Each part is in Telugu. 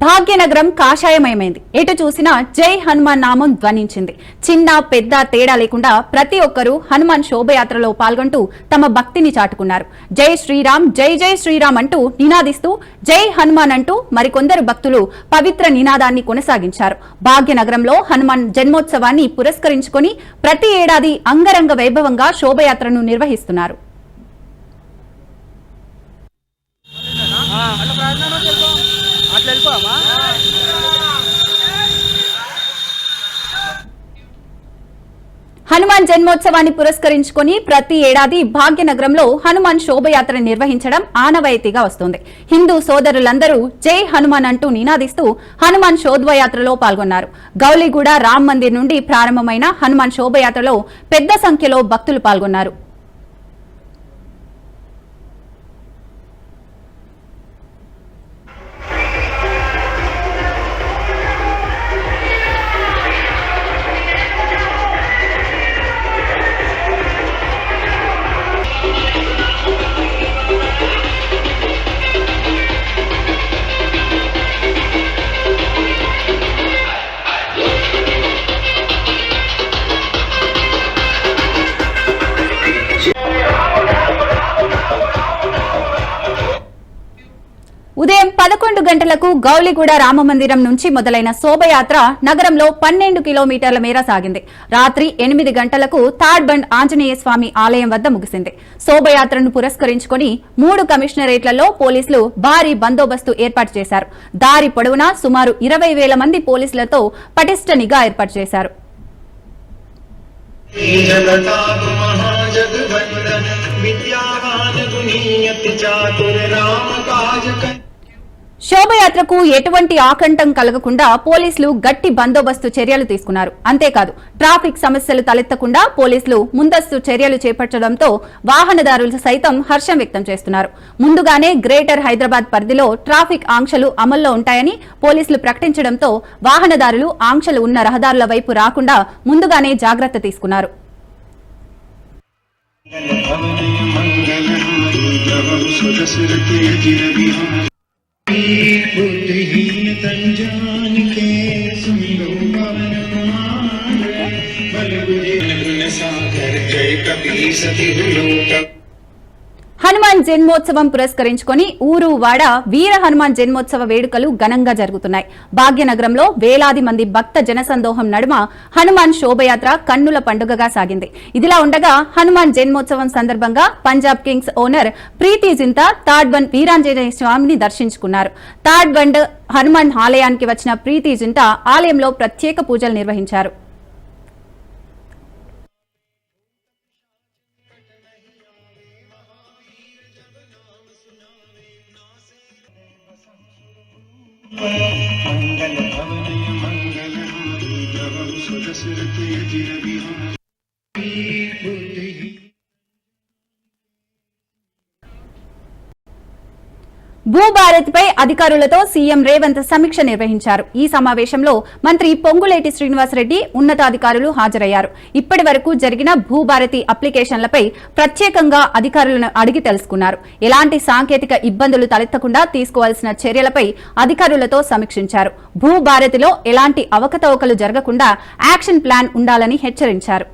భాగ్యనగరం కాషాయమయమైంది ఎటు చూసినా జై హనుమాన్ నామం ధ్వనించింది. చిన్న పెద్ద తేడా లేకుండా ప్రతి ఒక్కరూ హనుమాన్ శోభయాత్రలో పాల్గొంటూ తమ భక్తిని చాటుకున్నారు. జై శ్రీరామ్ జై జై శ్రీరామ్ అంటూ నినాదిస్తూ జై హనుమాన్ అంటూ మరికొందరు భక్తులు పవిత్ర నినాదాన్ని కొనసాగించారు. భాగ్యనగరంలో హనుమాన్ జన్మోత్సవాన్ని పురస్కరించుకొని ప్రతి ఏడాది అంగరంగ వైభవంగా శోభయాత్రను నిర్వహిస్తున్నారు. అట్లా హనుమాన్ జన్మోత్సవాన్ని పురస్కరించుకొని ప్రతి ఏడాది భాగ్యనగరంలో హనుమాన్ శోభయాత్ర నిర్వహించడం ఆనవాయితీగా వస్తోంది. హిందూ సోదరులందరూ జై హనుమాన్ అంటూ నినాదిస్తూ హనుమాన్ శోభయాత్రలో పాల్గొన్నారు. గౌలిగూడ రామ్ మందిర్ నుండి ప్రారంభమైన హనుమాన్ శోభయాత్రలో పెద్ద సంఖ్యలో భక్తులు పాల్గొన్నారు. గౌలిగూడ రామమందిరం నుంచి మొదలైన శోభయాత్ర నగరంలో పన్నెండు కిలోమీటర్ల మేర సాగింది. రాత్రి ఎనిమిది గంటలకు తాడ్బండ్ ఆంజనేయ స్వామి ఆలయం వద్ద ముగిసింది. శోభయాత్రను పురస్కరించుకుని మూడు కమిషనరేట్లలో పోలీసులు భారీ బందోబస్తు ఏర్పాటు చేశారు. దారి పొడవునా సుమారు ఇరవై వేల మంది పోలీసులతో పటిష్ట నిఘా ఏర్పాటు చేశారు. రామ శోభయాత్రకు ఎటువంటి ఆకంఠం కలగకుండా పోలీసులు గట్టి బందోబస్తు చర్యలు తీసుకున్నారు. అంతేకాదు ట్రాఫిక్ సమస్యలు తలెత్తకుండా పోలీసులు ముందస్తు చర్యలు చేపట్టడంతో వాహనదారులు సైతం హర్షం వ్యక్తం చేస్తున్నారు. ముందుగానే గ్రేటర్ హైదరాబాద్ పరిధిలో ట్రాఫిక్ ఆంక్షలు అమల్లో ఉంటాయని పోలీసులు ప్రకటించడంతో వాహనదారులు ఆంక్షలు ఉన్న రహదారుల వైపు రాకుండా ముందుగానే జాగ్రత్త తీసుకున్నారు. హనుమాన్ జన్మోత్సవం పురస్కరించుకొని ఊరు వాడ వీర హనుమాన్ జన్మోత్సవ వేడుకలు ఘనంగా జరుగుతున్నాయి. భాగ్యనగరంలో వేలాది మంది భక్త జనసందోహం నడుమ హనుమాన్ శోభయాత్ర కన్నుల పండుగగా సాగింది. ఇదిలా ఉండగా హనుమాన్ జన్మోత్సవం సందర్భంగా పంజాబ్ కింగ్స్ ఓనర్ ప్రీతి జింతా తాడ్బండ్ వీరాంజనేయ స్వామిని దర్శించుకున్నారు. తాడ్బండ్ హనుమాన్ ఆలయానికి వచ్చిన ప్రీతి జింతా ఆలయంలో ప్రత్యేక పూజలు నిర్వహించారు. मंगल भवन मंगल द्रवम सुदसरते जिर భూభారత్పై అధికారులతో సీఎం రేవంత్ సమీక్ష నిర్వహించారు. ఈ సమావేశంలో మంత్రి పొంగులేటి శ్రీనివాసరెడ్డి ఉన్నతాధికారులు హాజరయ్యారు. ఇప్పటి వరకు జరిగిన భూభారతి అప్లికేషన్లపై ప్రత్యేకంగా అధికారులను అడిగి తెలుసుకున్నారు. ఎలాంటి సాంకేతిక ఇబ్బందులు తలెత్తకుండా తీసుకోవాల్సిన చర్యలపై అధికారులతో సమీక్షించారు. భూభారతిలో ఎలాంటి అవకతవకలు జరగకుండా యాక్షన్ ప్లాన్ ఉండాలని హెచ్చరించారు.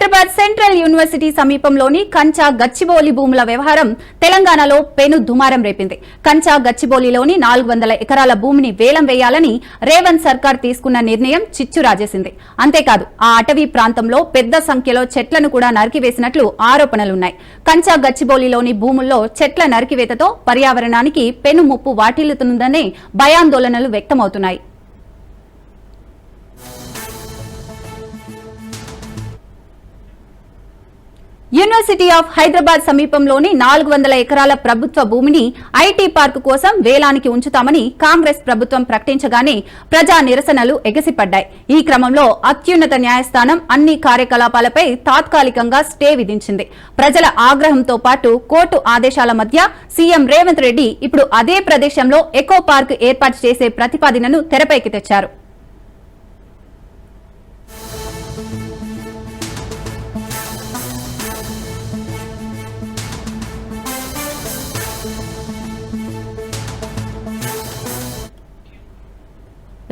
హైదరాబాద్ సెంట్రల్ యూనివర్సిటీ సమీపంలోని కంచా గచ్చిబౌలి భూముల వ్యవహారం తెలంగాణలో పెను దుమారం రేపింది. కంచా గచ్చిబౌలిలోని నాలుగు వందల ఎకరాల భూమిని వేలం వేయాలని రేవంత్ సర్కార్ తీసుకున్న నిర్ణయం చిచ్చు రాజేసింది. అంతేకాదు ఆ అటవీ ప్రాంతంలో పెద్ద సంఖ్యలో చెట్లను కూడా నరికివేసినట్లు ఆరోపణలున్నాయి. కంచా గచ్చిబౌలిలోని భూముల్లో చెట్ల నరికివేతతో పర్యావరణానికి పెను ముప్పు వాటిల్లుతుందనే భయాందోళనలు వ్యక్తమవుతున్నాయి. యూనివర్సిటీ ఆఫ్ హైదరాబాద్ సమీపంలోని నాలుగు వందల ఎకరాల ప్రభుత్వ భూమిని ఐటీ పార్కు కోసం వేలానికి ఉంచుతామని కాంగ్రెస్ ప్రభుత్వం ప్రకటించగానే ప్రజా నిరసనలు ఎగసిపడ్డాయి. ఈ క్రమంలో అత్యున్నత న్యాయస్థానం అన్ని కార్యకలాపాలపై తాత్కాలికంగా స్టే విధించింది. ప్రజల ఆగ్రహంతో పాటు కోర్టు ఆదేశాల మధ్య సీఎం రేవంత్ రెడ్డి ఇప్పుడు అదే ప్రదేశంలో ఎకో పార్క్ ఏర్పాటు చేసే ప్రతిపాదనను తెరపైకి తెచ్చారు.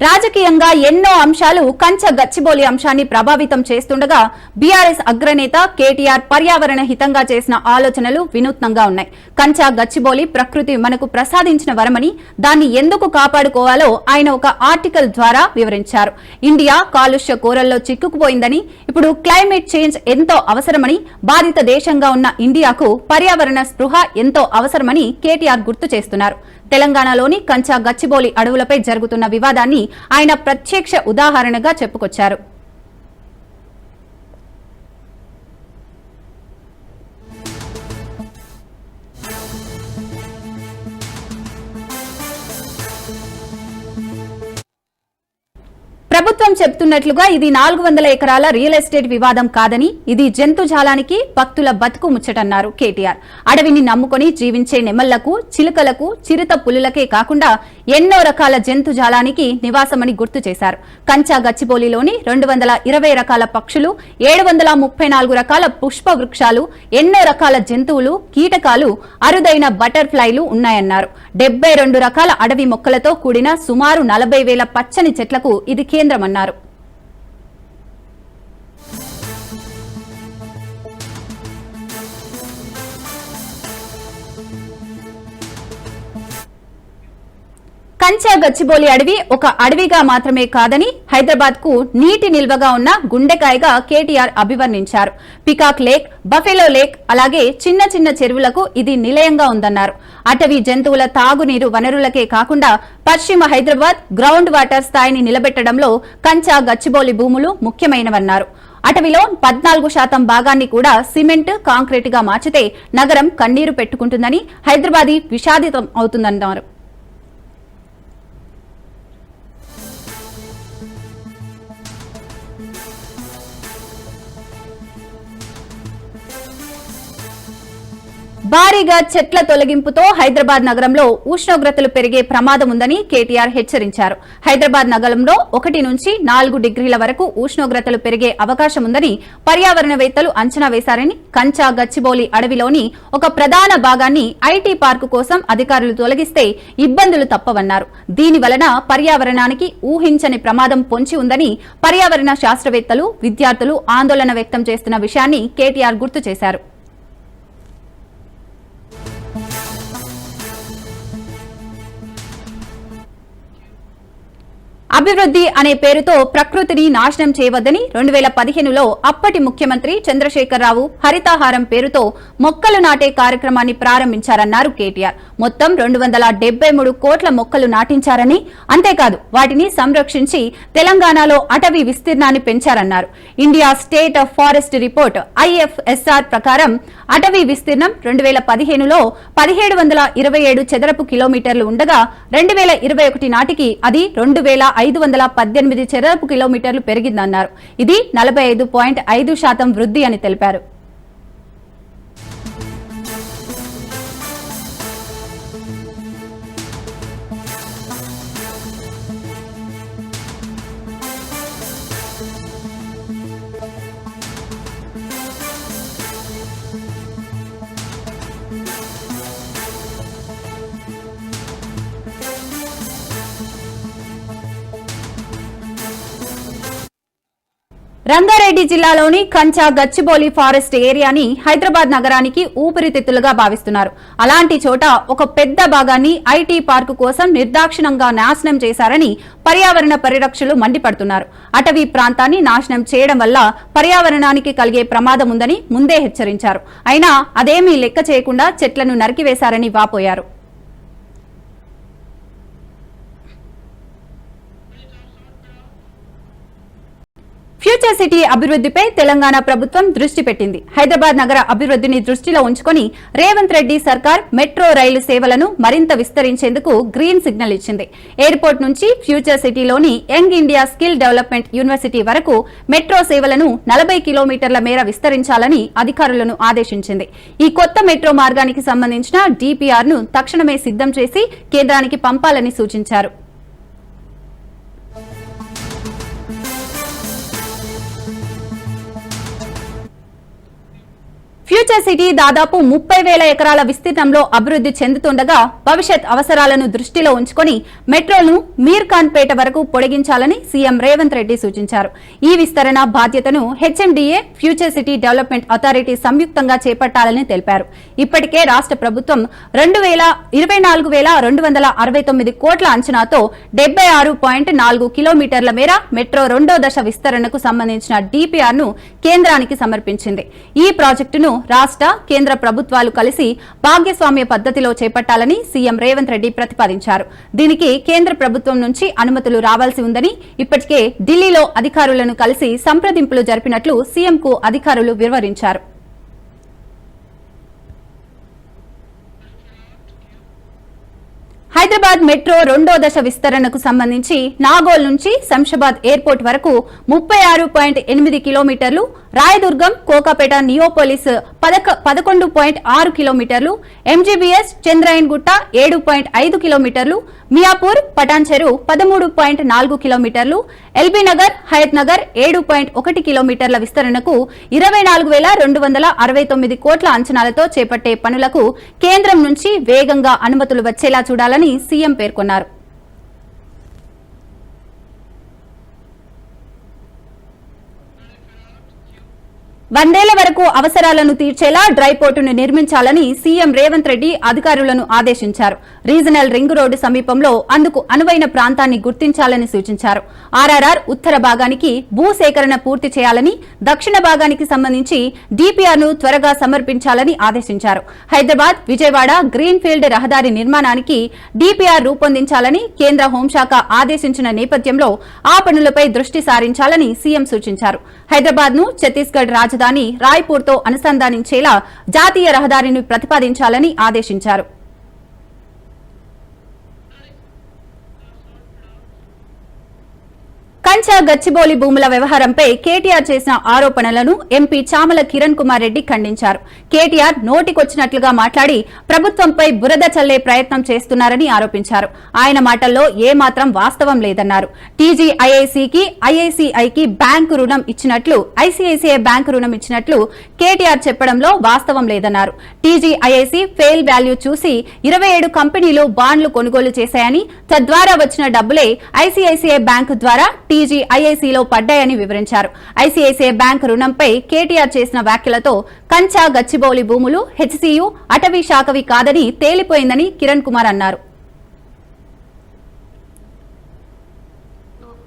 రాజకీయంగా ఎన్నో అంశాలు కంచ గచ్చిబోలి అంశాన్ని ప్రభావితం చేస్తుండగా బీఆర్ఎస్ అగ్రనేత కేటీఆర్ పర్యావరణ హితంగా చేసిన ఆలోచనలు వినూత్నంగా ఉన్నాయి. కంచ గచ్చిబోలి ప్రకృతి మనకు ప్రసాదించిన వరమని దాన్ని ఎందుకు కాపాడుకోవాలో ఆయన ఒక ఆర్టికల్ ద్వారా వివరించారు. ఇండియా కాలుష్య కోరల్లో చిక్కుకుపోయిందని ఇప్పుడు క్లైమేట్ చేంజ్ ఎంతో అవసరమని బాధిత దేశంగా ఉన్న ఇండియాకు పర్యావరణ స్పృహ ఎంతో అవసరమని కేటీఆర్ గుర్తు చేస్తున్నారు. తెలంగాణలోని కంచా గచ్చిబౌలి అడవులపై జరుగుతున్న వివాదాన్ని ఆయన ప్రత్యక్ష ఉదాహరణగా చెప్పుకొచ్చారు. ప్రభుత్వం చెబుతున్నట్లుగా ఇది నాలుగు వందల ఎకరాల రియల్ ఎస్టేట్ వివాదం కాదని ఇది జంతుజాలానికి భక్తుల బతుకు ముచ్చటన్నారు కేటీఆర్. అడవిని నమ్ముకొని జీవించే నెమళ్ళకు చిలుకలకు చిరుత పులులకే కాకుండా ఎన్నో రకాల జంతుజాలానికి నివాసమని గుర్తు చేశారు. కంచా గచ్చిబౌలిలోని రెండు వందల ఇరవై రకాల పక్షులు ఏడు వందల ముప్పై నాలుగు రకాల పుష్ప వృక్షాలు ఎన్నో రకాల జంతువులు కీటకాలు అరుదైన బటర్ఫ్లైలు ఉన్నాయన్నారు. డెబ్బై రెండు రకాల అడవి మొక్కలతో కూడిన సుమారు నలభై వేల పచ్చని చెట్లకు ఇది కేంద్రమన్నారు కంచా గచ్చిబోలి అడవి ఒక అడవిగా మాత్రమే కాదని హైదరాబాద్కు నీటి నిల్వగా ఉన్న గుండెకాయగా కేటీఆర్ అభివర్ణించారు. పికాక్ లేక్ బఫెలో లేక్ అలాగే చిన్న చిన్న చెరువులకు ఇది నిలయంగా ఉందన్నారు. అటవీ జంతువుల తాగునీరు వనరులకే కాకుండా పశ్చిమ హైదరాబాద్ గ్రౌండ్ వాటర్ స్థాయిని నిలబెట్టడంలో కంచా గచ్చిబోలి భూములు ముఖ్యమైనవన్నారు. అటవిలో పద్నాలుగు శాతం భాగాన్ని కూడా సిమెంట్ కాంక్రీట్గా మార్చితే నగరం కన్నీరు పెట్టుకుంటుందని హైదరాబాదీ విషాదితం అవుతుందన్నారు. భారీగా చెట్ల తొలగింపుతో హైదరాబాద్ నగరంలో ఉష్ణోగ్రతలు పెరిగే ప్రమాదం ఉందని కేటీఆర్ హెచ్చరించారు. హైదరాబాద్ నగరంలో ఒకటి నుంచి నాలుగు డిగ్రీల వరకు ఉష్ణోగ్రతలు పెరిగే అవకాశం ఉందని పర్యావరణవేత్తలు అంచనా వేశారని కంచా గచ్చిబౌలి అడవిలోని ఒక ప్రధాన భాగాన్ని ఐటీ పార్కు కోసం అధికారులు తొలగిస్తే ఇబ్బందులు తప్పవన్నారు. దీని వలన పర్యావరణానికి ఊహించని ప్రమాదం పొంచి ఉందని పర్యావరణ శాస్త్రవేత్తలు విద్యార్థులు ఆందోళన వ్యక్తం చేస్తున్న విషయాన్ని కేటీఆర్ గుర్తు చేశారు. అభివృద్ధి అనే పేరుతో ప్రకృతిని నాశనం చేయవద్దని రెండు వేల పదిహేనులో అప్పటి ముఖ్యమంత్రి చంద్రశేఖరరావు హరితాహారం పేరుతో మొక్కలు నాటే కార్యక్రమాన్ని ప్రారంభించారన్నారు కేటీఆర్. మొత్తం రెండు వందల డెబ్బై మూడు కోట్ల మొక్కలు నాటించారని అంతేకాదు వాటిని సంరక్షించి తెలంగాణలో అటవీ విస్తీర్ణాన్ని పెంచారన్నారు. India state of forest report IFSR ప్రకారం అటవీ విస్తీర్ణం రెండు వేల పదిహేనులో పదిహేడు వందల ఇరవై ఏడు చదరపు కిలోమీటర్లు ఉండగా రెండు వేల ఇరవై ఒకటి నాటికి అది రెండు వేల ఐదు వందల పద్దెనిమిది చదరపు కిలోమీటర్లు పెరిగిందన్నారు. ఇది నలభై ఐదు పాయింట్ ఐదు శాతం వృద్ధి అని తెలిపారు. రంగారెడ్డి జిల్లాలోని కంచా గచ్చిబౌలి ఫారెస్ట్ ఏరియాని హైదరాబాద్ నగరానికి ఊపిరితిత్తులుగా భావిస్తున్నారు. అలాంటి చోట ఒక పెద్ద భాగాన్ని ఐటీ పార్కు కోసం నిర్దాక్షిణంగా నాశనం చేశారని పర్యావరణ పరిరక్షలు మండిపడుతున్నారు. అటవీ ప్రాంతాన్ని నాశనం చేయడం వల్ల పర్యావరణానికి కలిగే ప్రమాదం ఉందని ముందే హెచ్చరించారు. అయినా అదేమీ లెక్క చేయకుండా చెట్లను నరికివేశారని వాపోయారు. ఫ్యూచర్ సిటీ అభివృద్ధిపై తెలంగాణ ప్రభుత్వం దృష్టి పెట్టింది. హైదరాబాద్ నగర అభివృద్ధిని దృష్టిలో ఉంచుకొని రేవంత్ రెడ్డి సర్కార్ మెట్రో రైలు సేవలను మరింత విస్తరించేందుకు గ్రీన్ సిగ్నల్ ఇచ్చింది. ఎయిర్పోర్ట్ నుంచి ఫ్యూచర్ సిటీలోని young India skill development university వరకు మెట్రో సేవలను నలభై కిలోమీటర్ల మేర విస్తరించాలని అధికారులను ఆదేశించింది. ఈ కొత్త మెట్రో మార్గానికి సంబంధించిన డీపీఆర్ను తక్షణమే సిద్ధం చేసి కేంద్రానికి పంపాలని సూచించారు. ఫ్యూచర్ సిటీ దాదాపు ముప్పై వేల ఎకరాల విస్తీర్ణంలో అభివృద్ధి చెందుతుండగా భవిష్యత్ అవసరాలను దృష్టిలో ఉంచుకొని మెట్రోను మీర్ఖాన్ పేట వరకు పొడిగించాలని సీఎం రేవంత్ రెడ్డి సూచించారు. ఈ విస్తరణ బాధ్యతను HMDA future city development authority సంయుక్తంగా చేపట్టాలని తెలిపారు. ఇప్పటికే రాష్ట్ర ప్రభుత్వం రెండు వేల ఇరవై నాలుగు వేల రెండు వందల అరవై తొమ్మిది కోట్ల అంచనాతో డెబ్బై ఆరు పాయింట్ నాలుగు కిలోమీటర్ల మేర మెట్రో రెండో దశ విస్తరణకు సంబంధించిన డీపీఆర్ను కేంద్రానికి సమర్పించింది. ఈ ప్రాజెక్టును రాష్ట్ర కేంద్ర ప్రభుత్వాలు కలిసి భాగ్యస్వామ్య పద్ధతిలో చేపట్టాలని సీఎం రేవంత్ రెడ్డి ప్రతిపాదించారు. దీనికి కేంద్ర ప్రభుత్వం నుంచి అనుమతులు రావాల్సి ఉందని ఇప్పటికే ఢిల్లీలో అధికారులను కలిసి సంప్రదింపులు జరిపినట్లు సీఎంకు అధికారులు వివరించారు. హైదరాబాద్ మెట్రో రెండో దశ విస్తరణకు సంబంధించి నాగోల్ నుంచి శంషాబాద్ ఎయిర్పోర్ట్ వరకు ముప్పై ఆరు పాయింట్ ఎనిమిది కిలోమీటర్లు రాయదుర్గం కోకాపేట నియోపోలిస్ పదక పదకొండు పాయింట్ ఆరు కిలోమీటర్లు ఎంజీబీఎస్ చంద్రాయన్గుట్ట ఏడు పాయింట్ ఐదు కిలోమీటర్లు మియాపూర్ పటాన్చెరు పదమూడు పాయింట్ నాలుగు కిలోమీటర్లు ఎల్బీ నగర్ హయత్ నగర్ ఏడు పాయింట్ ఒకటి కిలోమీటర్ల విస్తరణకు ఇరవై నాలుగు వేల రెండు వందల అరవై తొమ్మిది కోట్ల అంచనాలతో చేపట్టే పనులకు కేంద్రం నుంచి వేగంగా అనుమతులు వచ్చేలా చూడాలని సీఎం పేర్కొన్నారు. వందేళ్ళ వరకు అవసరాలను తీర్చేలా డ్రై పోర్టును నిర్మించాలని సీఎం రేవంత్ రెడ్డి అధికారులను ఆదేశించారు. రీజనల్ రింగ్ రోడ్డు సమీపంలో అందుకు అనువైన ప్రాంతాన్ని గుర్తించాలని సూచించారు. ఆర్ఆర్ఆర్ ఉత్తర భాగానికి భూసేకరణ పూర్తి చేయాలని దక్షిణ భాగానికి సంబంధించి డీపీఆర్ను త్వరగా సమర్పించాలని ఆదేశించారు. హైదరాబాద్ విజయవాడ గ్రీన్ ఫీల్డ్ రహదారి నిర్మాణానికి డీపీఆర్ రూపొందించాలని కేంద్ర హోంశాఖ ఆదేశించిన నేపథ్యంలో ఆ పనులపై దృష్టి సారించాలని సీఎం సూచించారు. హైదరాబాద్ను ఛత్తీస్గఢ్ రాజధాని రాజధాని తో అనుసంధానించేలా జాతీయ రహదారిని ప్రతిపాదించాలని ఆదేశించారు. కంచ గచ్చిబౌలి భూముల వ్యవహారంపై కేటీఆర్ చేసిన ఆరోపణలను ఎంపీ చామల కిరణ్ కుమార్ రెడ్డి ఖండించారు. కేటీఆర్ నోటికొచ్చినట్లుగా మాట్లాడి ప్రభుత్వంపై బురద చల్లే ప్రయత్నం చేస్తున్నారని ఆరోపించారు. ఆయన మాటల్లో ఏమాత్రం వాస్తవం లేదన్నారు. టీజీఐఐసికి ఐఐసిఐకి బ్యాంకు రుణం ఇచ్చినట్లు ఐసీఐసీఐ బ్యాంకు రుణం ఇచ్చినట్లు కేటీఆర్ చెప్పడంలో వాస్తవం లేదన్నారు. టీజీఐఐసి ఫెయిల్ వాల్యూ చూసి ఇరవై ఏడు కంపెనీలు బాండ్లు కొనుగోలు చేశాయని తద్వారా వచ్చిన డబ్బులే ఐసీఐసీఐ బ్యాంకు ద్వారా టీజీ టీజీఐఐసీలో పడ్డాయని వివరించారు. ఐసీఐసీఐ బ్యాంక్ రుణంపై కేటీఆర్ చేసిన వ్యాఖ్యలతో కంచా గచ్చిబౌలి భూములు హెచ్సీయు అటవీ శాఖవి కాదని తేలిపోయిందని కిరణ్ కుమార్ అన్నారు.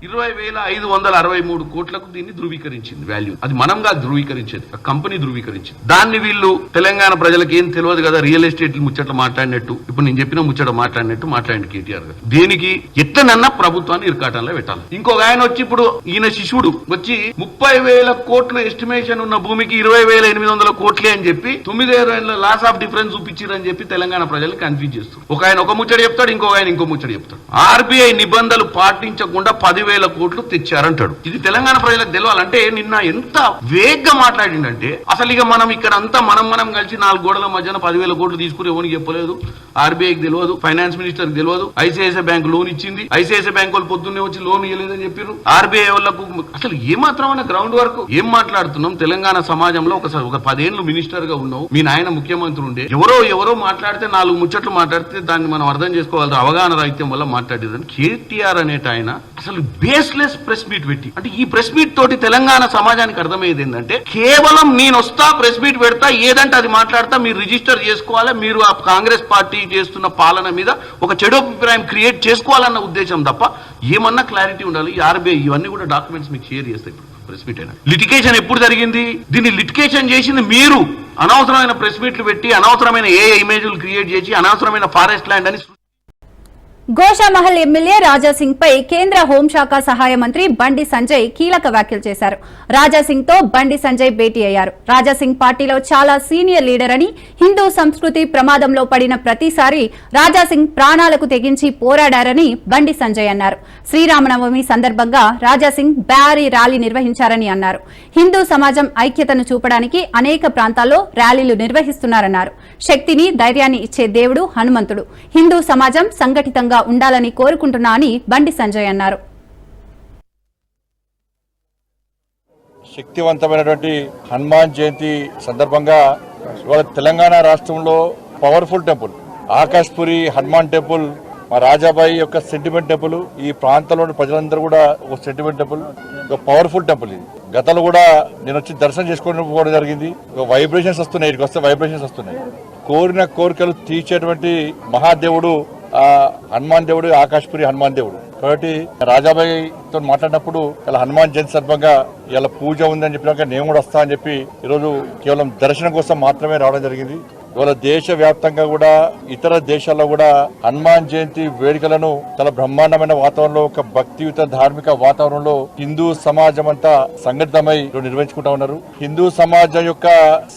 ఇరవై వేల ఐదు వందల అరవై మూడు కోట్లకు దీన్ని ధృవీకరించింది వాల్యూ. అది మనంగా ధృవీకరించేది కంపెనీ ధృవీకరించింది. దాన్ని వీళ్ళు తెలంగాణ ప్రజలకు ఏం తెలియదు కదా రియల్ ఎస్టేట్ ముచ్చట్లు మాట్లాడినట్టు. ఇప్పుడు నేను చెప్పిన ముచ్చట మాట్లాడినట్టు మాట్లాడి కేటీఆర్ గారు. దీనికి ఎట్లనన్నా ప్రభుత్వాన్ని ఇరకాటంలో పెట్టాలి. ఇంకొక ఆయన వచ్చి ఇప్పుడు ఈయన శిశువుడు వచ్చి ముప్పై వేల కోట్ల ఎస్టిమేషన్ ఉన్న భూమికి ఇరవై వేల ఎనిమిది వందల కోట్లే అని చెప్పి తొమ్మిది ఏళ్ళ లాస్ ఆఫ్ డిఫరెన్స్ చూపించారని చెప్పి తెలంగాణ ప్రజలు కన్ఫ్యూజ్ చేస్తారు. ఒక ఆయన ఒక ముచ్చట చెప్తాడు ఇంకొక ఆయన ఇంకో ముచ్చట చెప్తాడు. ఆర్బీఐ నిబంధనలు పాటించకుండా పదివేల కోట్లు తెచ్చారంటాడు. ఇది తెలంగాణ ప్రజలకు తెలవాలంటే నిన్న ఎంత వేగ్గా మాట్లాడిండంటే అసలు ఇక మనం ఇక్కడ అంతా మనం మనం కలిసి నాలుగు గోడల మధ్యన పదివేల కోట్లు తీసుకుని ఎవరికి చెప్పలేదు. ఆర్బీఐకి తెలియదు ఫైనాన్స్ మినిస్టర్ తెలియదు ఐసిఐసిఐ బ్యాంక్ లోన్ ఇచ్చింది. ఐసిఐసిఐ బ్యాంక్ వాళ్ళు పొద్దున్నే వచ్చి లోన్ ఇవ్వలేదని చెప్పారు ఆర్బీఐ వాళ్ళకు అసలు ఏమాత్రమైన గ్రౌండ్ వర్క్ ఏం మాట్లాడుతున్నాం? తెలంగాణ సమాజంలో ఒకసారి ఒక పదేళ్ళు మినిస్టర్గా ఉన్నావు. మీ నాయన ముఖ్యమంత్రి ఉండే. ఎవరో ఎవరో మాట్లాడితే నాలుగు ముచ్చట్లు మాట్లాడితే దాన్ని మనం అర్థం చేసుకోవాలి అవగాహన రాహిత్యం వల్ల మాట్లాడేదని కేటీఆర్ అనేట ఆయన అసలు బేస్లెస్ ప్రెస్ మీట్ పెట్టి. అంటే ఈ ప్రెస్ మీట్ తోటి తెలంగాణ సమాజానికి అర్థమయ్యేది ఏంటంటే కేవలం నేను వస్తా ప్రెస్ మీట్ పెడతా ఏదంటే అది మాట్లాడతా మీరు రిజిస్టర్ చేసుకోవాలి మీరు ఆ కాంగ్రెస్ పార్టీ చేస్తున్న పాలన మీద ఒక చెడు అభిప్రాయం క్రియేట్ చేసుకోవాలన్న ఉద్దేశం తప్ప ఏమన్నా క్లారిటీ ఉండాలి. ఆర్బీఐ ఇవన్నీ కూడా డాక్యుమెంట్స్ మీకు షేర్ చేస్తాయి ఇప్పుడు ప్రెస్ మీట్ అయినా. లిటికేషన్ ఎప్పుడు జరిగింది? దీన్ని లిటికేషన్ చేసింది మీరు. అనవసరమైన ప్రెస్ మీట్లు పెట్టి అనవసరమైన ఏ ఇమేజ్లు క్రియేట్ చేసి అనవసరమైన ఫారెస్ట్ ల్యాండ్ అని గోషామహల్ ఎమ్మెల్యే రాజాసింగ్ పై కేంద్ర హోంశాఖ సహాయ మంత్రి బండి సంజయ్ కీలక వ్యాఖ్యలు చేశారు. రాజాసింగ్తో బండి సంజయ్ భేటీ అయ్యారు. రాజాసింగ్ పార్టీలో చాలా సీనియర్ లీడర్ అని హిందూ సంస్కృతి ప్రమాదంలో పడిన ప్రతిసారి రాజాసింగ్ ప్రాణాలకు తెగించి పోరాడారని బండి సంజయ్ అన్నారు. శ్రీరామనవమి సందర్భంగా రాజాసింగ్ భారీ ర్యాలీ నిర్వహించారని అన్నారు. హిందూ సమాజం ఐక్యతను చూపడానికి అనేక ప్రాంతాల్లో ర్యాలీలు నిర్వహిస్తున్నారన్నారు. శక్తిని ధైర్యాన్ని ఇచ్చే దేవుడు హనుమంతుడు. హిందూ సమాజం సంఘటితంగా ఉండాలని కోరుకుంటున్నా అని బండి సంజయ్ అన్నారు. శక్తివంతమైనటువంటి హనుమాన్ జయంతి సందర్భంగా ఇవాళ తెలంగాణ రాష్ట్రంలో powerful temple Akashpuri Hanuman temple మా రాజాబాయి యొక్క సెంటిమెంట్ టెంపుల్ ఈ ప్రాంతంలోని ప్రజలందరూ కూడా ఒక సెంటిమెంట్ టెంపుల్ ఒక పవర్ఫుల్ టెంపుల్ ఇది. గతంలో కూడా నేను వచ్చి దర్శనం చేసుకుని పోవడం జరిగింది. ఒక వైబ్రేషన్స్ వస్తున్నాయి ఇక్కడికి వస్తే వైబ్రేషన్స్ వస్తున్నాయి. కోరిన కోరికలు తీర్చేటువంటి మహాదేవుడు హనుమాన్ దేవుడు ఆకాశపురి హనుమాన్ దేవుడు. కాబట్టి రాజాబాయితో మాట్లాడినప్పుడు ఇలా హనుమాన్ జయంతి సందర్భంగా ఇలా పూజ ఉందని చెప్పినాక నేను కూడా వస్తా అని చెప్పి ఈరోజు కేవలం దర్శనం కోసం మాత్రమే రావడం జరిగింది. ఇవాళ దేశవ్యాప్తంగా కూడా ఇతర దేశాల్లో కూడా హనుమాన్ జయంతి వేడుకలను చాలా బ్రహ్మాండమైన వాతావరణంలో ఒక భక్తియుత ధార్మిక వాతావరణంలో హిందూ సమాజం అంతా సంఘటితమై నిర్వహించుకుంటా ఉన్నారు. హిందూ సమాజం యొక్క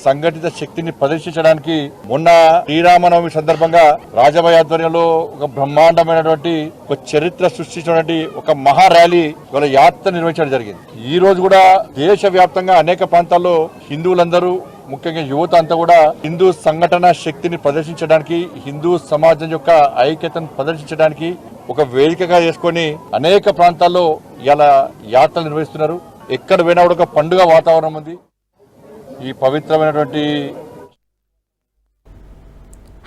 సంఘటిత శక్తిని ప్రదర్శించడానికి మొన్న శ్రీరామనవమి సందర్భంగా రాజబాయి ఆధ్వర్యంలో ఒక బ్రహ్మాండమైనటువంటి ఒక చరిత్ర సృష్టించినటువంటి ఒక మహా ర్యాలీ ఇవాళ యాత్ర నిర్వహించడం జరిగింది. ఈ రోజు కూడా దేశవ్యాప్తంగా అనేక ప్రాంతాల్లో హిందువులందరూ ముఖ్యంగా యువత అంతా కూడా హిందూ సంఘటన శక్తిని ప్రదర్శించడానికి హిందూ సమాజం యొక్క ఐక్యతను ప్రదర్శించడానికి ఒక వేదికగా చేసుకొని అనేక ప్రాంతాల్లో ఇలా యాత్రలు నిర్వహిస్తున్నారు. ఎక్కడ పోయినా కూడా ఒక పండుగ వాతావరణం ఉంది. ఈ పవిత్రమైనటువంటి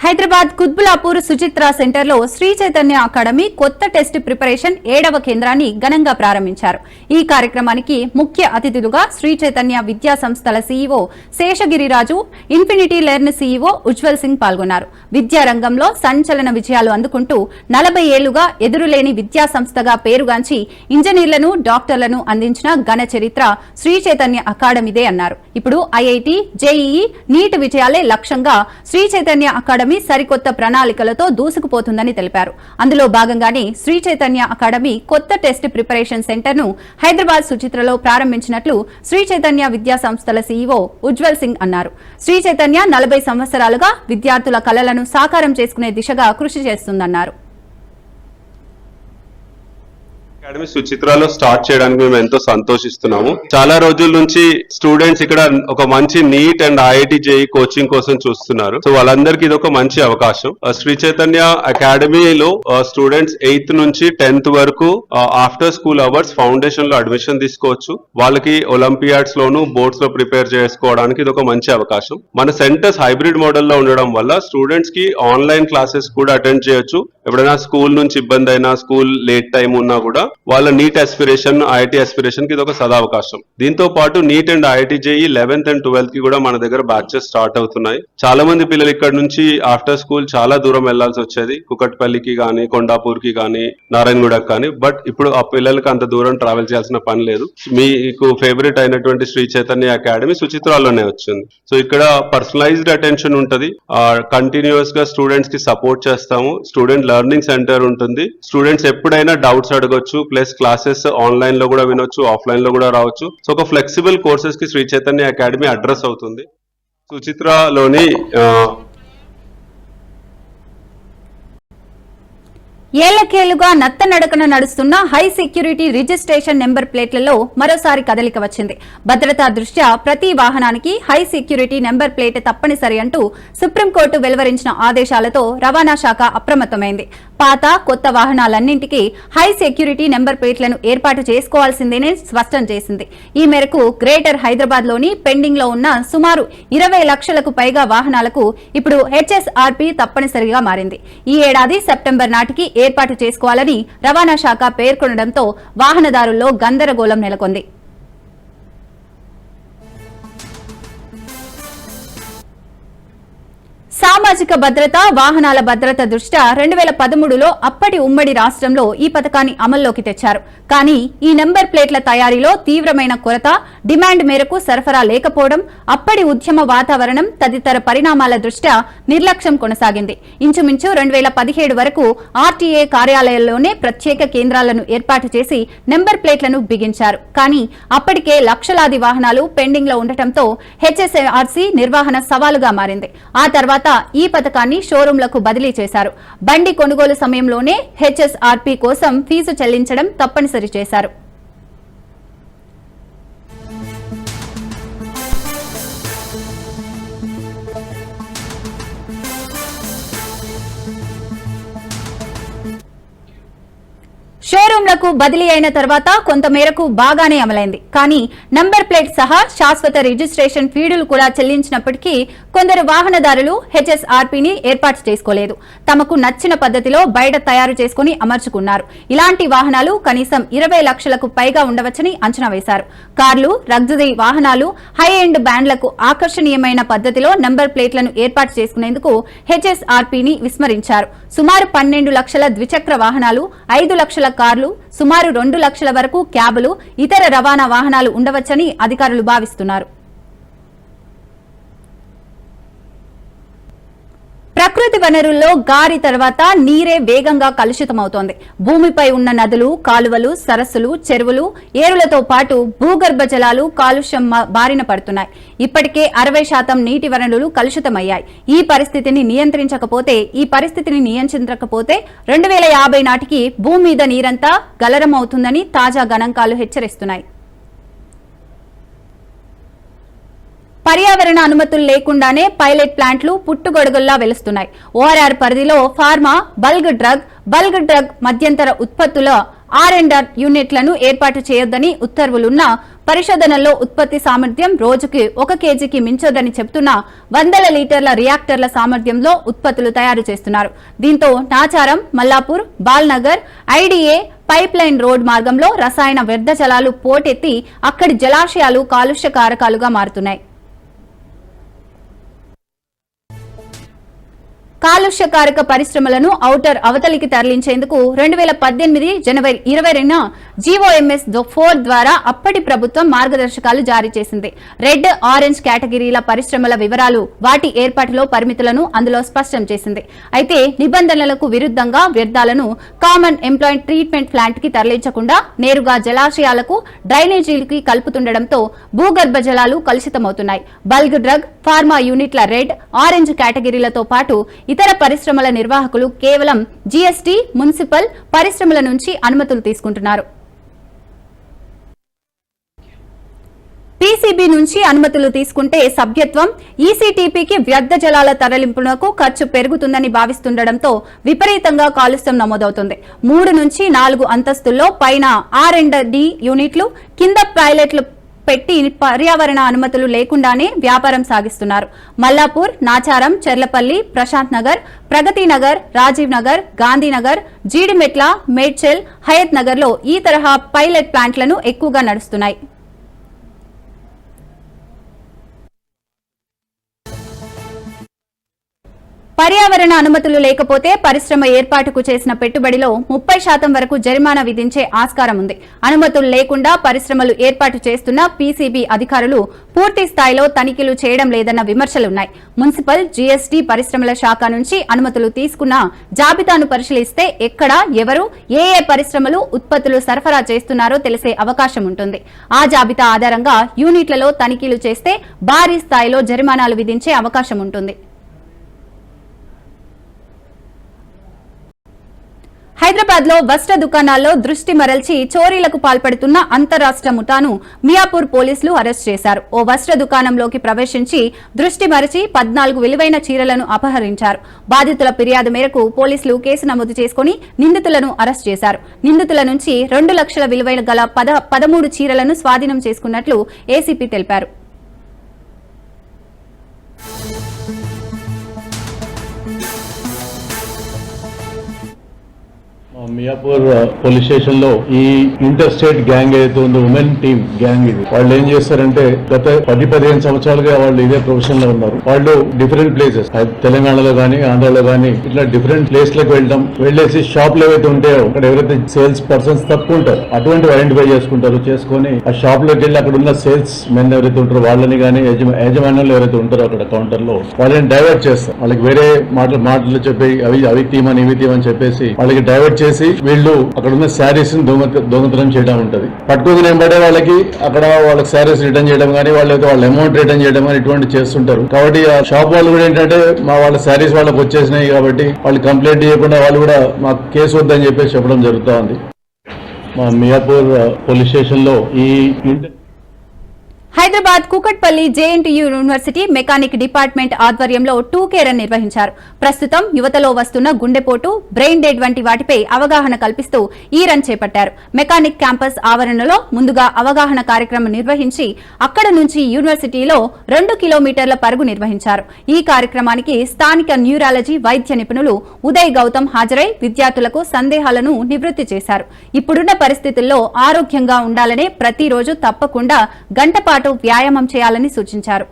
హైదరాబాద్ కుత్బులాపూర్ సుచిత్ర సెంటర్లో శ్రీ చైతన్య అకాడమీ కొత్త టెస్ట్ ప్రిపరేషన్ ఏడవ కేంద్రాన్ని ఘనంగా ప్రారంభించారు. ఈ కార్యక్రమానికి ముఖ్య అతిథులుగా శ్రీ చైతన్య విద్యా సంస్థల CEO Seshagiri Raju infinity learn CEO Ujjwal Singh పాల్గొన్నారు. విద్యారంగంలో సంచలన విజయాలు అందుకుంటూ నలభై ఏళ్ళుగా ఎదురులేని విద్యా సంస్థగా పేరుగాంచి ఇంజనీర్లను డాక్టర్లను అందించిన ఘన చరిత్ర శ్రీ చైతన్య అకాడమీదే అన్నారు. ఇప్పుడు ఐఐటి జేఈఈ నీట్ విజయాలే లక్ష్యంగా శ్రీ చైతన్య అకాడమీ సరికొత్త ప్రణాళికలతో దూసుకుపోతుందని తెలిపారు. అందులో భాగంగానే శ్రీ చైతన్య అకాడమీ కొత్త టెస్ట్ ప్రిపరేషన్ సెంటర్ను హైదరాబాద్ సుచిత్రలో ప్రారంభించినట్లు శ్రీ చైతన్య విద్యా సంస్థల సీఈఓ ఉజ్వల్ సింగ్ అన్నారు. శ్రీ చైతన్య నలభై సంవత్సరాలుగా విద్యార్థుల కలలను సాకారం చేసుకునే దిశగా కృషి చేస్తుందన్నారు. అకాడమీ సుచిత్రాలో స్టార్ట్ చేయడానికి మేము ఎంతో సంతోషిస్తున్నాము. చాలా రోజుల నుంచి స్టూడెంట్స్ ఇక్కడ ఒక మంచి NEET and IIT JEE coaching కోసం చూస్తున్నారు. సో వాళ్ళందరికీ ఇది ఒక మంచి అవకాశం. శ్రీ చైతన్య అకాడమీలో స్టూడెంట్స్ ఎయిత్ నుంచి టెన్త్ వరకు ఆఫ్టర్ స్కూల్ అవర్స్ ఫౌండేషన్లో అడ్మిషన్ తీసుకోవచ్చు. వాళ్ళకి ఒలింపియాడ్స్ లోను బోర్డ్స్లో ప్రిపేర్ చేసుకోవడానికి ఇది ఒక మంచి అవకాశం. మన సెంటర్స్ హైబ్రిడ్ మోడల్లో ఉండడం వల్ల స్టూడెంట్స్కి ఆన్లైన్ క్లాసెస్ కూడా అటెండ్ చేయొచ్చు. ఎప్పుడైనా స్కూల్ నుంచి ఇబ్బంది అయినా స్కూల్ లేట్ టైం ఉన్నా కూడా వాళ్ళ నీట్ ఆస్పిరేషన్ ఐఐటి ఆస్పిరేషన్కి ఇది ఒక సదావకాశం. దీంతో పాటు NEET and IIT JEE eleventh and ట్వెల్త్కి కూడా మన దగ్గర బ్యాచెస్ స్టార్ట్ అవుతున్నాయి. చాలా మంది పిల్లలు ఇక్కడ నుంచి ఆఫ్టర్ స్కూల్ చాలా దూరం వెళ్ళాల్సి వచ్చేది. కుకట్పల్లికి కానీ కొండాపూర్కి కానీ నారాయణగూడకి కానీ. బట్ ఇప్పుడు ఆ పిల్లలకి అంత దూరం ట్రావెల్ చేయాల్సిన పని లేదు. మీకు ఫేవరెట్ అయినటువంటి శ్రీ చైతన్య అకాడమీ సుచిత్రాల్లోనే వచ్చింది. సో ఇక్కడ పర్సనలైజ్డ్ అటెన్షన్ ఉంటుంది. కంటిన్యూస్గా స్టూడెంట్స్కి సపోర్ట్ చేస్తాము. స్టూడెంట్ లెర్నింగ్ సెంటర్ ఉంటుంది. స్టూడెంట్స్ ఎప్పుడైనా డౌట్స్ అడగొచ్చు. ప్లస్ క్లాసెస్ ఆన్లైన్లో కూడా వినొచ్చు ఆఫ్లైన్లో కూడా రావచ్చు. సో ఒక ఫ్లెక్సిబుల్ కోర్సెస్కి శ్రీ చైతన్య అకాడమీ అడ్రస్ అవుతుంది. సుచిత్రలోని ఏళ్ళకేళ్ళుగా నత్తనడకన నడుస్తున్న హై సెక్యూరిటీ రిజిస్ట్రేషన్ నెంబర్ ప్లేట్లలో మరోసారి కదలిక వచ్చింది. భద్రతా దృష్ట్యా ప్రతి వాహనానికి హై సెక్యూరిటీ నెంబర్ ప్లేట్ తప్పనిసరి అంటూ సుప్రీంకోర్టు వెలువరించిన ఆదేశాలతో రవాణా శాఖ అప్రమత్తమైంది. పాత కొత్త వాహనాలన్నింటికీ హై సెక్యూరిటీ నెంబర్ ప్లేట్లను ఏర్పాటు చేసుకోవాల్సిందేనే స్పష్టం చేసింది. ఈ మేరకు గ్రేటర్ హైదరాబాద్లోని పెండింగ్లో ఉన్న సుమారు ఇరవై లక్షలకు పైగా వాహనాలకు ఇప్పుడు హెచ్ఎస్ఆర్పి తప్పనిసరిగా మారింది. ఈ ఏడాది సెప్టెంబర్ నాటికి ఏర్పాటు చేసుకోవాలని రవాణా శాఖ పేర్కొనడంతో వాహనదారుల్లో గందరగోళం నెలకొంది. సామాజిక భద్రత వాహనాల భద్రత దృష్ట్యా రెండు వేల పదమూడులో అప్పటి ఉమ్మడి రాష్ట్రంలో ఈ పథకాన్ని అమల్లోకి తెచ్చారు. కానీ ఈ నెంబర్ ప్లేట్ల తయారీలో తీవ్రమైన కొరత డిమాండ్ మేరకు సరఫరా లేకపోవడం అప్పటి ఉద్యమ వాతావరణం తదితర పరిణామాల దృష్ట్యా నిర్లక్ష్యం కొనసాగింది. ఇంచుమించు రెండు వేల పదిహేడు వరకు ఆర్టీఏ కార్యాలయాల్లోనే ప్రత్యేక కేంద్రాలను ఏర్పాటు చేసి నెంబర్ ప్లేట్లను బిగించారు. కానీ అప్పటికే లక్షలాది వాహనాలు పెండింగ్లో ఉండటంతో హెచ్ఎస్ఆర్సీ నిర్వహణ సవాలుగా మారింది. ఆ తర్వాత ఈ పథకాన్ని షోరూంలకు బదిలీ చేశారు. బండి కొనుగోలు సమయంలోనే హెచ్ఎస్ఆర్పీ కోసం ఫీజు చెల్లించడం తప్పనిసరి చేశారు. షోరూంలకు బదిలీ అయిన తర్వాత కొంతమేరకు బాగానే అమలైంది. కానీ నంబర్ ప్లేట్ సహా శాశ్వత రిజిస్ట్రేషన్ ఫీడులు కూడా చెల్లించినప్పటికీ కొందరు వాహనదారులు హెచ్ఎస్ఆర్పీని ఏర్పాటు చేసుకోలేదు. తమకు నచ్చిన పద్ధతిలో బయట తయారు చేసుకుని అమర్చుకున్నారు. ఇలాంటి వాహనాలు కనీసం ఇరవై లక్షలకు పైగా ఉండవచ్చని అంచనా వేశారు. కార్లు లగ్జరీ వాహనాలు హై ఎండ్ బ్యాండ్లకు ఆకర్షణీయమైన పద్ధతిలో నంబర్ ప్లేట్లను ఏర్పాటు చేసుకునేందుకు హెచ్ఎస్ఆర్పీని విస్మరించారు. సుమారు పన్నెండు లక్షల ద్విచక్ర వాహనాలు ఐదు లక్షల కార్లు సుమారు రెండు లక్షల వరకు క్యాబులు ఇతర రవాణా వాహనాలు ఉండవచ్చని అధికారులు భావిస్తున్నారు. ప్రకృతి వనరుల్లో గారి తర్వాత నీరే వేగంగా కలుషితమవుతోంది. భూమిపై ఉన్న నదులు కాలువలు సరస్సులు చెరువులు ఏరులతో పాటు భూగర్భ జలాలు కాలుష్యం బారిన పడుతున్నాయి. ఇప్పటికే అరవై శాతం నీటి వనరులు కలుషితమయ్యాయి. ఈ పరిస్థితిని నియంత్రించకపోతే ఈ పరిస్థితిని నియంత్రించకపోతే రెండు వేల యాభై నాటికి భూమి మీద నీరంతా గలరమవుతుందని తాజా గణాంకాలు హెచ్చరిస్తున్నాయి. పర్యావరణ అనుమతులు లేకుండానే పైలట్ ప్లాంట్లు పుట్టుగొడుగుల్లా వెలుస్తున్నాయి. ఓఆర్ఆర్ పరిధిలో pharma bulk drug bulk drug మధ్యంతర ఉత్పత్తుల ఆర్ అండ్ ఆర్ యూనిట్లను ఏర్పాటు చేయొద్దని ఉత్తర్వులున్నా పరిశోధనలో ఉత్పత్తి సామర్థ్యం రోజుకి ఒక కేజీకి మించొద్దని చెబుతున్న వందల లీటర్ల రియాక్టర్ల సామర్థ్యంలో ఉత్పత్తులు తయారు చేస్తున్నారు. దీంతో Nacharam Mallapur Balanagar IDA pipe line road మార్గంలో రసాయన వ్యర్థ జలాలు పోటెత్తి అక్కడి జలాశయాలు కాలుష్య కారకాలుగా మారుతున్నాయి. కాలుష్యకారక పరిశ్రమలను ఔటర్ అవతలికి తరలించేందుకు రెండు వేల పద్దెనిమిది జనవరి ఇరవై రెండున జీఓఎంఎస్ ఫోర్ ద్వారా అప్పటి ప్రభుత్వం మార్గదర్శకాలు జారీ చేసింది. రెడ్ ఆరెంజ్ కేటగిరీల పరిశ్రమల వివరాలు వాటి ఏర్పాటులో పరిమితులను అందులో స్పష్టం చేసింది. అయితే నిబంధనలకు విరుద్ధంగా వ్యర్థాలను కామన్ ఎంప్లాయ్ ట్రీట్మెంట్ ప్లాంట్కి తరలించకుండా నేరుగా జలాశయాలకు డ్రైనేజీలకి కలుపుతుండటంతో భూగర్భ జలాలు కలుషితమవుతున్నాయి. బల్క్ డ్రగ్ ఫార్మా యూనిట్ల రెడ్ ఆరెంజ్ కేటగిరీలతో పాటు ఇతర పరిశ్రమల నిర్వాహకులు కేవలం జీఎస్టీ మున్సిపల్ పరిశ్రమల నుంచి అనుమతులు తీసుకుంటున్నారు. పీసీబీ నుంచి అనుమతులు తీసుకుంటే సభ్యత్వం ఈసీటీపీకి వ్యర్థ జలాల తరలింపునకు ఖర్చు పెరుగుతుందని భావిస్తుండటంతో విపరీతంగా కాలుష్యం నమోదవుతుంది. మూడు నుంచి నాలుగు అంతస్తుల్లో పైన ఆర్ అండ్ డి యూనిట్లు కింద పైలట్లు పెట్టి పర్యావరణ అనుమతులు లేకుండానే వ్యాపారం సాగిస్తున్నారు. మల్లాపూర్ నాచారం చెర్లపల్లి ప్రశాంత్ నగర్ ప్రగతి నగర్ రాజీవ్ నగర్ గాంధీనగర్ జీడిమెట్ల మేడ్చెల్ హయత్ నగర్లో ఈ తరహా పైలట్ ప్లాంట్లను ఎక్కువగా నడుస్తున్నాయి. పర్యావరణ అనుమతులు లేకపోతే పరిశ్రమ ఏర్పాటుకు చేసిన పెట్టుబడిలో ముప్పై శాతం వరకు జరిమానా విధించే ఆస్కారం ఉంది. అనుమతులు లేకుండా పరిశ్రమలు ఏర్పాటు చేస్తున్న పీసీబీ అధికారులు పూర్తి స్థాయిలో తనిఖీలు చేయడం లేదన్న విమర్శలున్నాయి. మున్సిపల్ జీఎస్టీ పరిశ్రమల శాఖ నుంచి అనుమతులు తీసుకున్న జాబితాను పరిశీలిస్తే ఎక్కడ ఎవరు ఏ ఏ పరిశ్రమలు ఉత్పత్తులు సరఫరా చేస్తున్నారో తెలిసే అవకాశం ఉంటుంది. ఆ జాబితా ఆధారంగా యూనిట్లలో తనిఖీలు చేస్తే భారీ స్థాయిలో జరిమానాలు విధించే అవకాశం ఉంటుంది. హైదరాబాద్లో వస్త్ర దుకాణాల్లో దృష్టి మరల్చి చోరీలకు పాల్పడుతున్న అంతరాష్ట్ర ముఠాను మియాపూర్ పోలీసులు అరెస్ట్ చేశారు. ఓ వస్త్ర దుకాణంలోకి ప్రవేశించి దృష్టి మరచి పద్నాలుగు విలువైన చీరలను అపహరించారు. బాధితుల ఫిర్యాదు మేరకు పోలీసులు కేసు నమోదు చేసుకుని నిందితులను అరెస్ట్ చేశారు. నిందితుల నుంచి రెండు లక్షల విలువైన గల పద పదమూడు చీరలను స్వాధీనం చేసుకున్నట్లు ఏసీపీ తెలిపారు. మియాపూర్ పోలీస్ స్టేషన్లో ఈ ఇంటర్ స్టేట్ గ్యాంగ్ ఏదైతే ఉందో ఉమెన్ టీమ్ గ్యాంగ్ ఇది వాళ్ళు ఏం చేస్తారంటే గత పది పదిహేను సంవత్సరాలుగా వాళ్ళు ఇదే ప్రొఫెషన్లో ఉన్నారు. వాళ్ళు డిఫరెంట్ ప్లేసెస్ తెలంగాణలో గానీ ఆంధ్రాలో గానీ ఇట్లా డిఫరెంట్ ప్లేస్లకు వెళ్ళడం వెళ్ళేసి షాప్లో ఏవైతే ఉంటాయో అక్కడ ఎవరైతే సేల్స్ పర్సన్స్ తక్కువ ఉంటారు అటువంటి ఐడెంటిఫై చేసుకుంటారు చేసుకొని ఆ షాప్లోకి వెళ్ళి అక్కడ ఉన్న సేల్స్ మెన్ ఎవరైతే ఉంటారో వాళ్ళని కానీ యజమానులు ఎవరైతే ఉంటారో అక్కడ కౌంటర్లో వాళ్ళని డైవర్ట్ చేస్తారు. వాళ్ళకి వేరే మాటలు మాటలు చెప్పి అవి అవి తీమని ఇవి తీమని చెప్పేసి వాళ్ళకి డైవర్ట్ చేసి వీళ్ళు అక్కడ ఉన్న శారీస్ దొంగతనం చేయడం ఉంటది. పట్టుకుని పడే వాళ్ళకి అక్కడ వాళ్ళకి శారీస్ రిటర్న్ చేయడం కానీ వాళ్ళకి వాళ్ళ అమౌంట్ రిటర్న్ చేయడం కానీ ఇటువంటి చేస్తుంటారు. కాబట్టి ఆ షాప్ వాళ్ళు కూడా ఏంటంటే మా వాళ్ళ శారీస్ వాళ్ళకి వచ్చేసినాయి కాబట్టి వాళ్ళు కంప్లైంట్ చేయకుండా వాళ్ళు కూడా మాకు కేసు వద్దని చెప్పేసి చెప్పడం జరుగుతూ ఉంది. మా మియాపూర్ పోలీస్ స్టేషన్లో ఈ inter Hyderabad Kukatpally JNTU university mechanic department ఆధ్వర్యంలో టూ కే రన్ నిర్వహించారు. ప్రస్తుతం యువతలో వస్తున్న గుండెపోటు బ్రెయిన్ డెడ్ వంటి వాటిపై అవగాహన కల్పిస్తూ ఈ రన్ చేపట్టారు. మెకానిక్ క్యాంపస్ ఆవరణలో ముందుగా అవగాహన కార్యక్రమం నిర్వహించి అక్కడ నుంచి యూనివర్సిటీలో రెండు కిలోమీటర్ల పరుగు నిర్వహించారు. ఈ కార్యక్రమానికి స్థానిక న్యూరాలజీ వైద్య నిపుణులు ఉదయ్ గౌతమ్ హాజరై విద్యార్థులకు సందేహాలను నివృత్తి చేశారు. ఇప్పుడున్న పరిస్థితుల్లో ఆరోగ్యంగా ఉండాలనే ప్రతిరోజు తప్పకుండా గంటపాటు పాటు వ్యాయామం చేయాలని సూచించారు.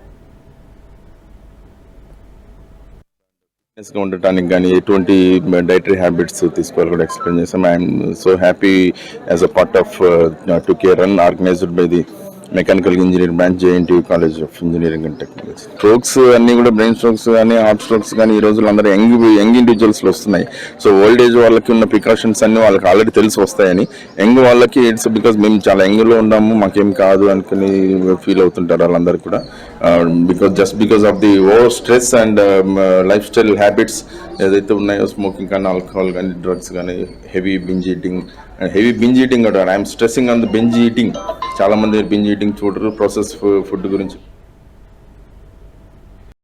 ఫిట్నెస్ ఉండటానికి కానీ ఎటువంటి డైటరీ హ్యాబిట్స్ తీసుకోవాలి కూడా ఎక్స్ప్లెయిన్ చేసాం I'm so happy as a part of two K run organized by the mechanical engineering branch JNT college of engineering and technology strokes అన్ని కూడా బ్రెయిన్ స్ట్రోక్స్ కానీ హార్ట్ స్ట్రోక్స్ కానీ ఈ రోజుల్లో అందరూ యంగ్ యంగ్ ఇండివిజువల్స్లో వస్తున్నాయి. సో ఓల్డ్ ఏజ్ వాళ్ళకి ఉన్న ప్రికాషన్స్ అన్నీ వాళ్ళకి ఆల్రెడీ తెలిసి వస్తాయని యంగ్ వాళ్ళకి ఇట్స్ బికాస్ మేము చాలా యంగ్లో ఉన్నాము మాకేం కాదు అనుకుని ఫీల్ అవుతుంటారు వాళ్ళందరూ కూడా. Because just because of the over stress and life style habits ఏదైతే ఉన్నాయో స్మోకింగ్ కానీ ఆల్కహాల్ కానీ డ్రగ్స్ కానీ heavy binge eating heavy binge eating అంటారు I'm stressing on the binge eating చాలా మంది బింజ్ ఈటింగ్ చూడరు ప్రాసెస్ ఫుడ్ గురించి.